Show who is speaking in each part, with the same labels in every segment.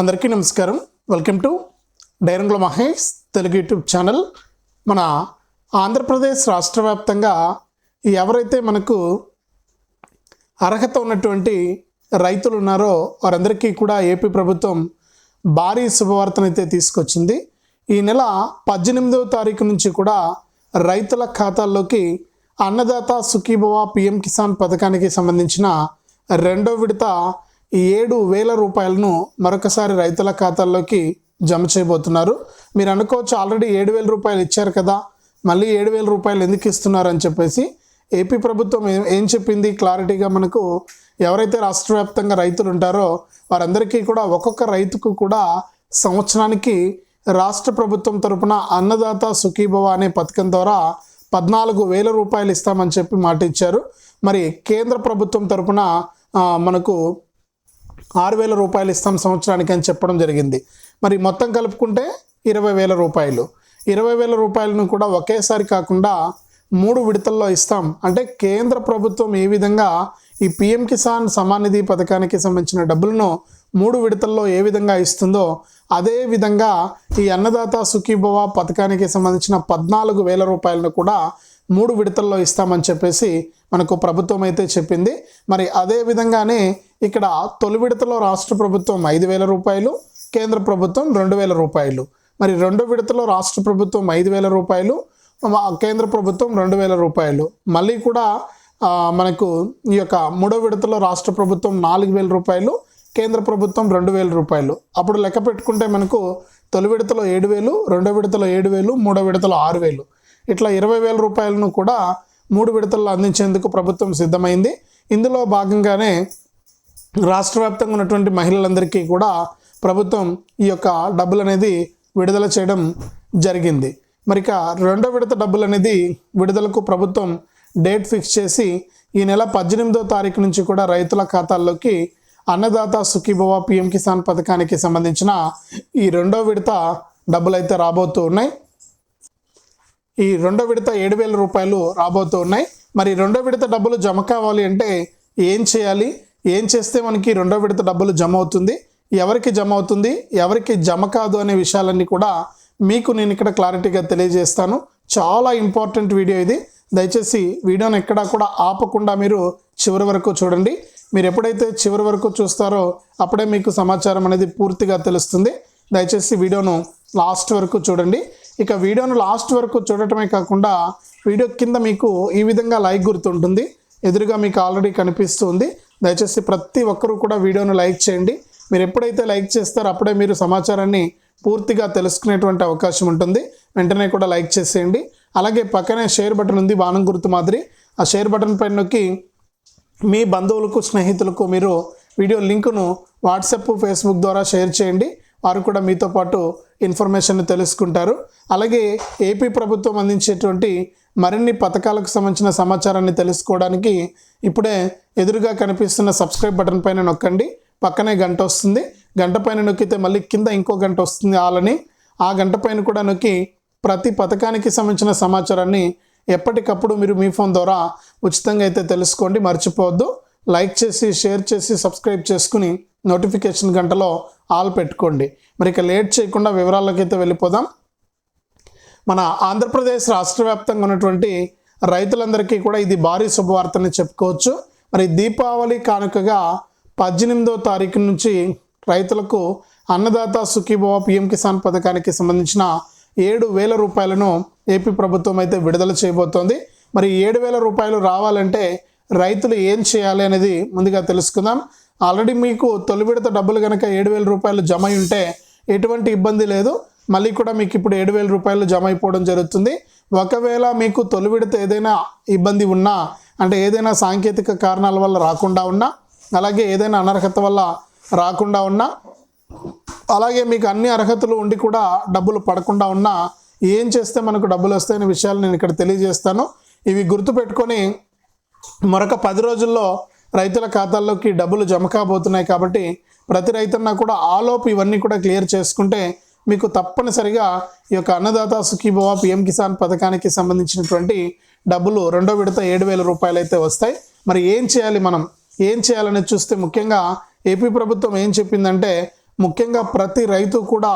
Speaker 1: అందరికీ నమస్కారం. Welcome to డైరంగుల మహేష్ తెలుగు యూట్యూబ్ ఛానల్. మన ఆంధ్రప్రదేశ్ రాష్ట్ర వ్యాప్తంగా ఎవరైతే మనకు అర్హత ఉన్నటువంటి రైతులు ఉన్నారో వారందరికీ కూడా ఏపీ ప్రభుత్వం భారీ శుభవార్తనైతే తీసుకొచ్చింది. ఈ నెల పద్దెనిమిదవ తారీఖు నుంచి కూడా రైతుల ఖాతాల్లోకి అన్నదాత సుఖీభవ పిఎం కిసాన్ పథకానికి సంబంధించిన రెండో విడత ఈ ఏడు వేల రూపాయలను మరొకసారి రైతుల ఖాతాల్లోకి జమ చేయబోతున్నారు. మీరు అనుకోవచ్చు ఆల్రెడీ ఏడు వేల రూపాయలు ఇచ్చారు కదా మళ్ళీ ఏడు వేల రూపాయలు ఎందుకు ఇస్తున్నారు అని చెప్పేసి ఏపీ ప్రభుత్వం ఏం చెప్పింది? క్లారిటీగా మనకు ఎవరైతే రాష్ట్ర వ్యాప్తంగా రైతులు ఉంటారో వారందరికీ కూడా ఒక్కొక్క రైతుకు కూడా సంవత్సరానికి రాష్ట్ర ప్రభుత్వం తరపున అన్నదాత సుఖీభవ అనే పథకం ద్వారా పద్నాలుగు వేల రూపాయలు ఇస్తామని చెప్పి మాట ఇచ్చారు మరి కేంద్ర ప్రభుత్వం తరపున మనకు ఆరు వేల రూపాయలు ఇస్తాం సంవత్సరానికి అని చెప్పడం జరిగింది. మరి మొత్తం కలుపుకుంటే ఇరవై వేల రూపాయలు. ఇరవై వేల రూపాయలను కూడా ఒకేసారి కాకుండా మూడు విడతల్లో ఇస్తాం. అంటే కేంద్ర ప్రభుత్వం ఏ విధంగా ఈ పిఎం కిసాన్ సమానిధి పథకానికి సంబంధించిన డబ్బులను మూడు విడతల్లో ఏ విధంగా ఇస్తుందో అదే విధంగా ఈ అన్నదాత సుఖీభవ పథకానికి సంబంధించిన పద్నాలుగు వేల రూపాయలను కూడా మూడు విడతల్లో ఇస్తామని చెప్పేసి మనకు ప్రభుత్వం అయితే చెప్పింది. మరి అదే విధంగానే ఇక్కడ తొలి విడతలో రాష్ట్ర ప్రభుత్వం ఐదు వేల రూపాయలు కేంద్ర ప్రభుత్వం రెండు వేల రూపాయలు. మరి రెండో విడతలో రాష్ట్ర ప్రభుత్వం ఐదు వేల రూపాయలు కేంద్ర ప్రభుత్వం రెండు వేల రూపాయలు. మళ్ళీ కూడా మనకు ఈ యొక్క మూడో విడతలో రాష్ట్ర ప్రభుత్వం నాలుగు వేల రూపాయలు కేంద్ర ప్రభుత్వం రెండు వేల రూపాయలు. అప్పుడు లెక్క పెట్టుకుంటే మనకు తొలి విడతలో ఏడు వేలు రెండో విడతలో ఏడు వేలు మూడో విడతలో ఆరు వేలు. ఇట్లా ఇరవై వేల రూపాయలను కూడా మూడు విడతల్లో అందించేందుకు ప్రభుత్వం సిద్ధమైంది. ఇందులో భాగంగానే రాష్ట్ర వ్యాప్తంగా ఉన్నటువంటి మహిళలందరికీ కూడా ప్రభుత్వం ఈ యొక్క డబ్బులు అనేది విడుదల చేయడం జరిగింది. మరిక రెండో విడత డబ్బులు అనేది విడుదలకు ప్రభుత్వం డేట్ ఫిక్స్ చేసి ఈ నెల పద్దెనిమిదో తారీఖు నుంచి కూడా రైతుల ఖాతాల్లోకి అన్నదాత సుఖీభవ పిఎం కిసాన్ పథకానికి సంబంధించిన ఈ రెండో విడత డబ్బులు అయితే రాబోతూ ఉన్నాయి. ఈ రెండో విడత ఏడు వేల రూపాయలు రాబోతూ ఉన్నాయి. మరి రెండో విడత డబ్బులు జమ కావాలి అంటే ఏం చేయాలి? ఏం చేస్తే మనకి రెండో విడత డబ్బులు జమ అవుతుంది? ఎవరికి జమ అవుతుంది? ఎవరికి జమ కాదు అనే విషయాలన్నీ కూడా మీకు నేను ఇక్కడ క్లారిటీగా తెలియజేస్తాను. చాలా ఇంపార్టెంట్ వీడియో ఇది. దయచేసి వీడియోని ఎక్కడా కూడా ఆపకుండా మీరు చివరి వరకు చూడండి. మీరు ఎప్పుడైతే చివరి వరకు చూస్తారో అప్పుడే మీకు సమాచారం అనేది పూర్తిగా తెలుస్తుంది. దయచేసి వీడియోను లాస్ట్ వరకు చూడండి. ఇక వీడియోను లాస్ట్ వరకు చూడటమే కాకుండా వీడియో కింద మీకు ఈ విధంగా లైక్ గుర్తుంటుంది. ఎదురుగా మీకు ఆల్రెడీ కనిపిస్తుంది. దయచేసి ప్రతి ఒక్కరూ కూడా వీడియోను లైక్ చేయండి. మీరు ఎప్పుడైతే లైక్ చేస్తారో అప్పుడే మీరు సమాచారాన్ని పూర్తిగా తెలుసుకునేటువంటి అవకాశం ఉంటుంది. వెంటనే కూడా లైక్ చేసేయండి. అలాగే పక్కనే షేర్ బటన్ ఉంది బాణం గుర్తు మాదిరి. ఆ షేర్ బటన్ పైన నొక్కి మీ బంధువులకు స్నేహితులకు మీరు వీడియో లింకును వాట్సాప్ ఫేస్బుక్ ద్వారా షేర్ చేయండి. వారు కూడా మీతో పాటు ఇన్ఫర్మేషన్ తెలుసుకుంటారు. అలాగే ఏపీ ప్రభుత్వం అందించేటువంటి మరిన్ని పథకాలకు సంబంధించిన సమాచారాన్ని తెలుసుకోవడానికి ఇప్పుడే ఎదురుగా కనిపిస్తున్న సబ్స్క్రైబ్ బటన్ పైన నొక్కండి. పక్కనే గంట వస్తుంది. గంట పైన నొక్కితే మళ్ళీ కింద ఇంకో గంట వస్తుంది ఆలని. ఆ గంట పైన కూడా నొక్కి ప్రతి పథకానికి సంబంధించిన సమాచారాన్ని ఎప్పటికప్పుడు మీరు మీ ఫోన్ ద్వారా ఉచితంగా అయితే తెలుసుకోండి. మర్చిపోవద్దు. లైక్ చేసి షేర్ చేసి సబ్స్క్రైబ్ చేసుకుని నోటిఫికేషన్ గంటలో ఆల్ పెట్టుకోండి. మరి ఇక లేట్ చేయకుండా వివరాల్లోకి అయితే వెళ్ళిపోదాం. మన ఆంధ్రప్రదేశ్ రాష్ట్ర వ్యాప్తంగా ఉన్నటువంటి రైతులందరికీ కూడా ఇది భారీ శుభవార్తని చెప్పుకోవచ్చు. మరి దీపావళి కానుకగా పద్దెనిమిదో తారీఖు నుంచి రైతులకు అన్నదాత సుఖీభవ పిఎం కిసాన్ పథకానికి సంబంధించిన ఏడు వేల రూపాయలను ఏపీ ప్రభుత్వం అయితే విడుదల చేయబోతోంది. మరి ఏడు వేల రూపాయలు రావాలంటే రైతులు ఏం చేయాలి అనేది ముందుగా తెలుసుకుందాం. ఆల్రెడీ మీకు తొలి విడత డబ్బులు కనుక ఏడు వేల రూపాయలు జమ అయి ఉంటే ఎటువంటి ఇబ్బంది లేదు. మళ్ళీ కూడా మీకు ఇప్పుడు ఏడు వేల రూపాయలు జమ అయిపోవడం జరుగుతుంది. ఒకవేళ మీకు తొలి విడత ఏదైనా ఇబ్బంది ఉన్నా అంటే ఏదైనా సాంకేతిక కారణాల వల్ల రాకుండా ఉన్నా అలాగే ఏదైనా అనర్హత వల్ల రాకుండా ఉన్నా అలాగే మీకు అన్ని అర్హతలు ఉండి కూడా డబ్బులు పడకుండా ఉన్నా ఏం చేస్తే మనకు డబ్బులు వస్తాయనే విషయాలు నేను ఇక్కడ తెలియజేస్తాను. ఇవి గుర్తుపెట్టుకొని మరొక పది రోజుల్లో రైతుల ఖాతాల్లోకి డబ్బులు జమ కాబోతున్నాయి కాబట్టి ప్రతి రైతున్నా కూడా ఆలోపు ఇవన్నీ కూడా క్లియర్ చేసుకుంటే మీకు తప్పనిసరిగా ఈ యొక్క అన్నదాత సుఖీభవ పిఎం కిసాన్ పథకానికి సంబంధించినటువంటి డబ్బులు రెండో విడత ఏడు వేల రూపాయలు అయితే వస్తాయి. మరి ఏం చేయాలి మనం? ఏం చేయాలని చూస్తే ముఖ్యంగా ఏపీ ప్రభుత్వం ఏం చెప్పిందంటే ముఖ్యంగా ప్రతి రైతు కూడా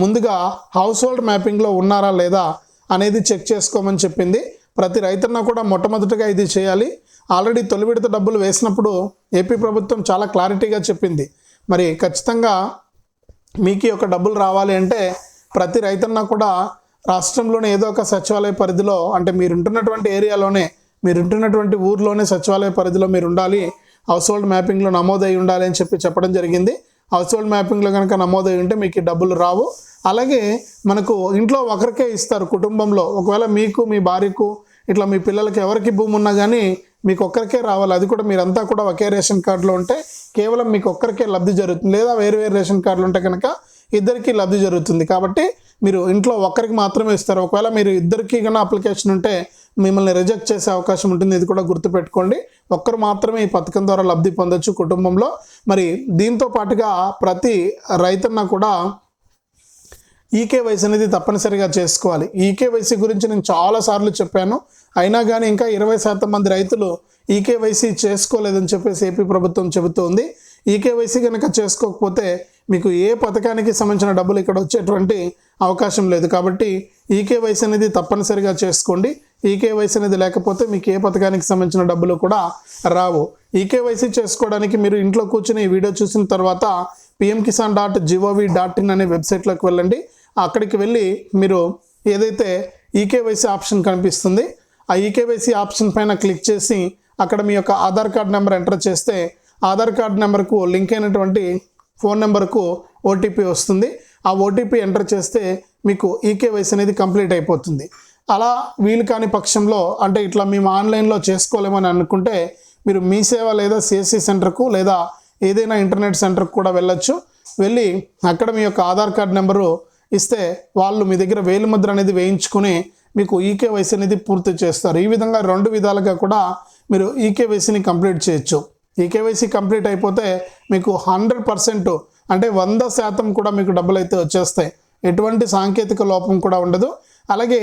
Speaker 1: ముందుగా హౌస్ హోల్డ్ మ్యాపింగ్లో ఉన్నారా లేదా అనేది చెక్ చేసుకోమని చెప్పింది. ప్రతి రైతున్నా కూడా మొట్టమొదటిగా ఇది చేయాలి. ఆల్రెడీ తొలి విడత డబ్బులు వేసినప్పుడు ఏపీ ప్రభుత్వం చాలా క్లారిటీగా చెప్పింది. మరి ఖచ్చితంగా మీకు ఒక యొక్క డబ్బులు రావాలి అంటే ప్రతి రైతన్న కూడా రాష్ట్రంలోని ఏదో ఒక సచివాలయ పరిధిలో అంటే మీరు ఉంటున్నటువంటి ఏరియాలోనే మీరుంటున్నటువంటి ఊర్లోనే సచివాలయ పరిధిలో మీరు ఉండాలి హౌస్ హోల్డ్ మ్యాపింగ్లో నమోదై ఉండాలి అని చెప్పి చెప్పడం జరిగింది. హౌస్ హోల్డ్ మ్యాపింగ్లో కనుక నమోదై ఉంటే మీకు డబ్బులు రావు. అలాగే మనకు ఇంట్లో ఒకరికే ఇస్తారు కుటుంబంలో. ఒకవేళ మీకు మీ భార్యకు ఇట్లా మీ పిల్లలకి ఎవరికి భూమి ఉన్నా కానీ మీకు ఒక్కరికే రావాలి. అది కూడా మీరంతా కూడా ఒకే రేషన్ కార్డులో ఉంటే కేవలం మీకు ఒక్కరికే లబ్ధి జరుగుతుంది. లేదా వేరు వేరు రేషన్ కార్డులు ఉంటే కనుక ఇద్దరికి లబ్ధి జరుగుతుంది. కాబట్టి మీరు ఇంట్లో ఒక్కరికి మాత్రమే ఇస్తారు. ఒకవేళ మీరు ఇద్దరికి కన్నా అప్లికేషన్ ఉంటే మిమ్మల్ని రిజెక్ట్ చేసే అవకాశం ఉంటుంది. ఇది కూడా గుర్తుపెట్టుకోండి. ఒక్కరు మాత్రమే ఈ పథకం ద్వారా లబ్ధి పొందొచ్చు కుటుంబంలో. మరి దీంతో పాటుగా ప్రతి రైతన్న కూడా ఈకేవైసీ అనేది తప్పనిసరిగా చేసుకోవాలి. ఈకేవైసీ గురించి నేను చాలాసార్లు చెప్పాను. అయినా కానీ ఇంకా ఇరవై శాతం మంది రైతులు ఈకేవైసీ చేసుకోలేదని చెప్పేసి ఏపీ ప్రభుత్వం చెబుతోంది. ఈకేవైసీ కనుక చేసుకోకపోతే మీకు ఏ పథకానికి సంబంధించిన డబ్బులు ఇక్కడ వచ్చేటువంటి అవకాశం లేదు. కాబట్టి ఈకేవైసీ అనేది తప్పనిసరిగా చేసుకోండి. ఈకేవైసీ అనేది లేకపోతే మీకు ఏ పథకానికి సంబంధించిన డబ్బులు కూడా రావు. ఈకేవైసీ చేసుకోవడానికి మీరు ఇంట్లో కూర్చుని ఈ వీడియో చూసిన తర్వాత PM Kisan dot G O V dot in అనే వెబ్సైట్లోకి వెళ్ళండి. అక్కడికి వెళ్ళి మీరు ఏదైతే ఈకేవైసీ ఆప్షన్ కనిపిస్తుంది ఆ ఈకేవైసీ ఆప్షన్ పైన క్లిక్ చేసి అక్కడ మీ యొక్క ఆధార్ కార్డ్ నెంబర్ ఎంటర్ చేస్తే ఆధార్ కార్డ్ నెంబర్కు లింక్ అయినటువంటి ఫోన్ నెంబర్కు ఓటీపీ వస్తుంది. ఆ ఓటీపీ ఎంటర్ చేస్తే మీకు ఈకేవైసీ అనేది కంప్లీట్ అయిపోతుంది. అలా వీలు కాని పక్షంలో అంటే ఇట్లా మేము ఆన్లైన్లో చేసుకోలేమని అనుకుంటే మీరు మీ సేవ లేదా సిఎస్సి సెంటర్కు లేదా ఏదైనా ఇంటర్నెట్ సెంటర్కు కూడా వెళ్ళొచ్చు. వెళ్ళి అక్కడ మీ యొక్క ఆధార్ కార్డ్ నెంబరు ఇస్తే వాళ్ళు మీ దగ్గర వేలు ముద్ర అనేది వేయించుకుని మీకు ఈకేవైసీ అనేది పూర్తి చేస్తారు. ఈ విధంగా రెండు విధాలుగా కూడా మీరు ఈకేవైసీని కంప్లీట్ చేయొచ్చు. ఈకేవైసీ కంప్లీట్ అయిపోతే మీకు హండ్రెడ్ పర్సెంట్ అంటే వంద శాతం కూడా మీకు డబ్బులు అయితే వచ్చేస్తాయి. ఎటువంటి సాంకేతిక లోపం కూడా ఉండదు. అలాగే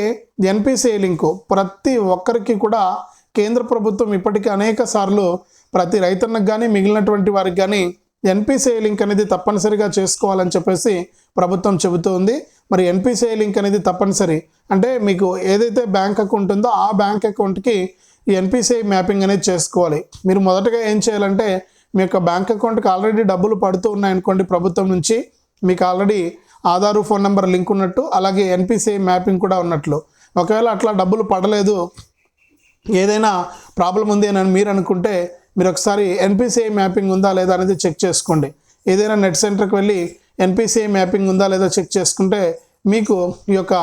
Speaker 1: ఎన్పిసిఐ లింకు ప్రతి ఒక్కరికి కూడా కేంద్ర ప్రభుత్వం ఇప్పటికీ అనేక సార్లు ప్రతి రైతన్నకు కానీ మిగిలినటువంటి వారికి కానీ ఎన్పిసిఐ లింక్ అనేది తప్పనిసరిగా చేసుకోవాలని చెప్పేసి ప్రభుత్వం చెబుతూ ఉంది మరి ఎన్పిసిఐ లింక్ అనేది తప్పనిసరి. అంటే మీకు ఏదైతే బ్యాంక్ అకౌంట్ ఉందో ఆ బ్యాంక్ అకౌంట్కి ఎన్పిసిఐ మ్యాపింగ్ అనేది చేసుకోవాలి. మీరు మొదటగా ఏం చేయాలంటే మీ యొక్క బ్యాంక్ అకౌంట్కి ఆల్రెడీ డబ్బులు పడుతూ ఉన్నాయనుకోండి ప్రభుత్వం నుంచి మీకు already Aadhaar phone number link ఉన్నట్టు అలాగే ఎన్పిసిఐ మ్యాపింగ్ కూడా ఉన్నట్లు. ఒకవేళ అట్లా డబ్బులు పడలేదు ఏదైనా ప్రాబ్లం ఉంది అని మీరు అనుకుంటే మీరు ఒకసారి ఎన్పిసిఐ మ్యాపింగ్ ఉందా లేదా అనేది చెక్ చేసుకోండి. ఏదైనా నెట్ సెంటర్కి వెళ్ళి ఎన్పిసిఐ మ్యాపింగ్ ఉందా లేదా చెక్ చేసుకుంటే మీకు ఈ యొక్క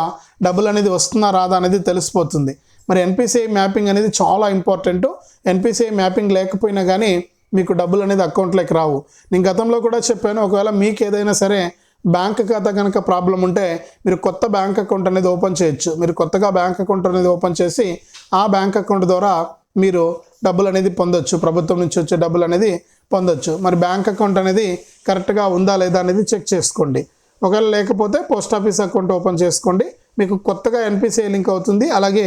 Speaker 1: డబ్బులు అనేది వస్తుందా రాదా అనేది తెలిసిపోతుంది. మరి ఎన్పిసిఐ మ్యాపింగ్ అనేది చాలా ఇంపార్టెంట్ ఎన్పిసిఐ మ్యాపింగ్ లేకపోయినా కానీ మీకు డబ్బులు అనేది అకౌంట్లోకి రావు. నేను గతంలో కూడా చెప్పాను ఒకవేళ మీకు ఏదైనా సరే బ్యాంక్ ఖాతా కనుక ప్రాబ్లం ఉంటే మీరు కొత్త బ్యాంక్ అకౌంట్ అనేది ఓపెన్ చేయొచ్చు. మీరు కొత్తగా బ్యాంక్ అకౌంట్ అనేది ఓపెన్ చేసి ఆ బ్యాంక్ అకౌంట్ ద్వారా మీరు డబ్బులు అనేది పొందొచ్చు. ప్రభుత్వం నుంచి వచ్చే డబ్బులు అనేది పొందొచ్చు. మరి బ్యాంక్ అకౌంట్ అనేది కరెక్ట్గా ఉందా లేదా అనేది చెక్ చేసుకోండి. ఒకవేళ లేకపోతే పోస్ట్ ఆఫీస్ అకౌంట్ ఓపెన్ చేసుకోండి. మీకు కొత్తగా ఎన్పిసిఐ లింక్ అవుతుంది. అలాగే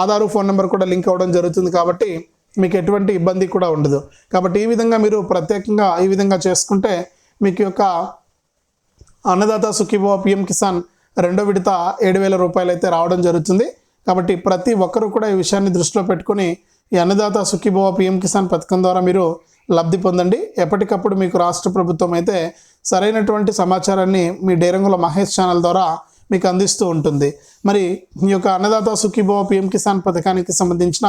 Speaker 1: ఆధారు ఫోన్ నెంబర్ కూడా లింక్ అవ్వడం జరుగుతుంది కాబట్టి మీకు ఎటువంటి ఇబ్బంది కూడా ఉండదు. కాబట్టి ఈ విధంగా మీరు ప్రత్యేకంగా ఈ విధంగా చేసుకుంటే మీకు యొక్క అన్నదాత సుఖీభవ పిఎం కిసాన్ రెండో విడత ఏడు వేల రూపాయలు అయితే రావడం జరుగుతుంది. కాబట్టి ప్రతి ఒక్కరూ కూడా ఈ విషయాన్ని దృష్టిలో పెట్టుకొని ఈ అన్నదాత సుఖీభవ పిఎం కిసాన్ పథకం ద్వారా మీరు లబ్ధి పొందండి. ఎప్పటికప్పుడు మీకు రాష్ట్ర ప్రభుత్వం అయితే సరైనటువంటి సమాచారాన్ని మీ డేరంగుల మహేష్ ఛానల్ ద్వారా మీకు అందిస్తూ ఉంటుంది. మరి ఈ యొక్క అన్నదాత సుఖీభవ పిఎం కిసాన్ పథకానికి సంబంధించిన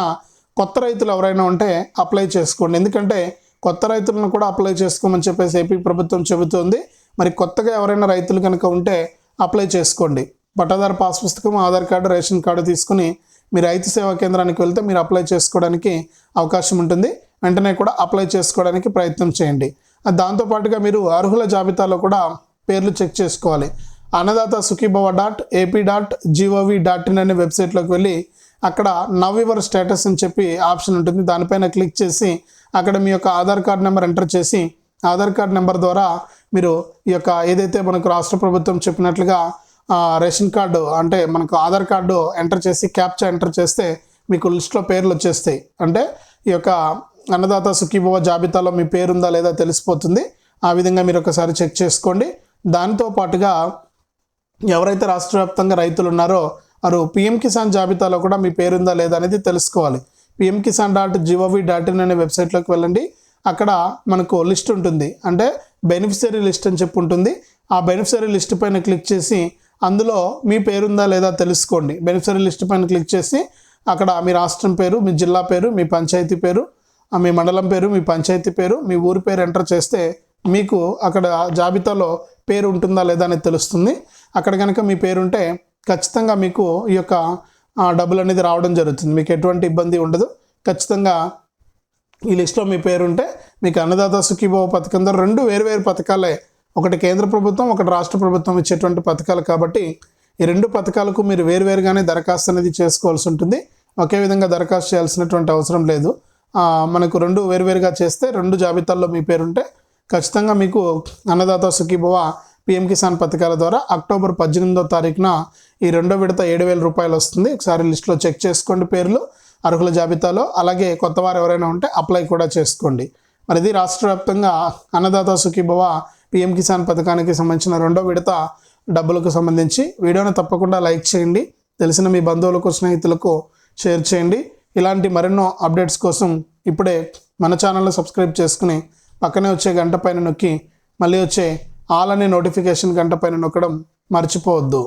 Speaker 1: కొత్త రైతులు ఎవరైనా ఉంటే అప్లై చేసుకోండి. ఎందుకంటే కొత్త రైతులను కూడా అప్లై చేసుకోమని చెప్పేసి ఏపీ ప్రభుత్వం చెబుతోంది. మరి కొత్తగా ఎవరైనా రైతులు కనుక ఉంటే అప్లై చేసుకోండి. పట్టాదారు పాస్ పుస్తకం ఆధార్ కార్డు రేషన్ కార్డు తీసుకుని మీ రైతు సేవా కేంద్రానికి వెళ్తే మీరు అప్లై చేసుకోవడానికి అవకాశం ఉంటుంది. వెంటనే కూడా అప్లై చేసుకోవడానికి ప్రయత్నం చేయండి. దాంతోపాటుగా మీరు అర్హుల జాబితాలో కూడా పేర్లు చెక్ చేసుకోవాలి. Annadata Sukhibhava dot AP dot G O V dot in అనే వెబ్సైట్లోకి వెళ్ళి అక్కడ నవ్ యువర్ స్టేటస్ అని చెప్పి ఆప్షన్ ఉంటుంది. దానిపైన క్లిక్ చేసి అక్కడ మీ యొక్క ఆధార్ కార్డ్ నెంబర్ ఎంటర్ చేసి ఆధార్ కార్డ్ నెంబర్ ద్వారా మీరు ఈ యొక్క ఏదైతే మనకు రాష్ట్ర ప్రభుత్వం చెప్పినట్లుగా రేషన్ కార్డు అంటే మనకు ఆధార్ కార్డు ఎంటర్ చేసి క్యాప్చా ఎంటర్ చేస్తే మీకు లిస్ట్లో పేర్లు వచ్చేస్తాయి. అంటే ఈ యొక్క అన్నదాత సుఖీభవ జాబితాలో మీ పేరు ఉందా లేదా తెలిసిపోతుంది. ఆ విధంగా మీరు ఒకసారి చెక్ చేసుకోండి. దానితో పాటుగా ఎవరైతే రాష్ట్ర వ్యాప్తంగా రైతులు ఉన్నారో వారు పిఎం కిసాన్ జాబితాలో కూడా మీ పేరుందా లేదా అనేది తెలుసుకోవాలి. PM Kisan dot G O V dot in అనే వెబ్సైట్లోకి వెళ్ళండి. అక్కడ మనకు లిస్ట్ ఉంటుంది. అంటే బెనిఫిషరీ లిస్ట్ అని చెప్పి ఉంటుంది. ఆ బెనిఫిషరీ లిస్ట్ పైన క్లిక్ చేసి అందులో మీ పేరుందా లేదా తెలుసుకోండి. బెనిఫిషరీ లిస్ట్ పైన క్లిక్ చేసి అక్కడ మీ రాష్ట్రం పేరు మీ జిల్లా పేరు మీ పంచాయతీ పేరు మీ మండలం పేరు మీ పంచాయతీ పేరు మీ ఊరి పేరు ఎంటర్ చేస్తే మీకు అక్కడ జాబితాలో పేరు ఉంటుందా లేదా అనేది తెలుస్తుంది. అక్కడ కనుక మీ పేరు ఉంటే ఖచ్చితంగా మీకు ఈ యొక్క డబ్బులు అనేది రావడం జరుగుతుంది. మీకు ఎటువంటి ఇబ్బంది ఉండదు. ఖచ్చితంగా ఈ లిస్ట్లో మీ పేరు ఉంటే మీకు అన్నదాత సుఖీభావ పథకం ద్వారా రెండు వేరు వేరు పథకాలే ఒకటి కేంద్ర ప్రభుత్వం ఒకటి రాష్ట్ర ప్రభుత్వం ఇచ్చేటువంటి పథకాలు కాబట్టి ఈ రెండు పథకాలకు మీరు వేరువేరుగానే దరఖాస్తు అనేది చేసుకోవాల్సి ఉంటుంది. ఒకే విధంగా దరఖాస్తు చేయాల్సినటువంటి అవసరం లేదు. మనకు రెండు వేరువేరుగా చేస్తే రెండు జాబితాల్లో మీ పేరు ఉంటే ఖచ్చితంగా మీకు అన్నదాత సుఖీభవ పిఎం కిసాన్ పథకాల ద్వారా అక్టోబర్ పద్దెనిమిదో తారీఖున ఈ రెండో విడత ఏడు వేల రూపాయలు వస్తుంది. ఒకసారి లిస్ట్లో చెక్ చేసుకోండి పేర్లు అర్హుల జాబితాలో అలాగే కొత్త వారు ఎవరైనా ఉంటే అప్లై కూడా చేసుకోండి. మరి ఇది రాష్ట్ర వ్యాప్తంగా అన్నదాత సుఖీభవ పిఎం కిసాన్ పథకానికి సంబంధించిన రెండో విడత డబ్బులకు సంబంధించి వీడియోని తప్పకుండా లైక్ చేయండి. తెలిసిన మీ బంధువులకు స్నేహితులకు షేర్ చేయండి. ఇలాంటి మరెన్నో అప్డేట్స్ కోసం ఇప్పుడే మన ఛానల్ని సబ్స్క్రైబ్ చేసుకుని పక్కనే వచ్చే గంట పైన నొక్కి మళ్ళీ వచ్చే ఆల్ అనే నోటిఫికేషన్ గంట పైన నొక్కడం మర్చిపోవద్దు.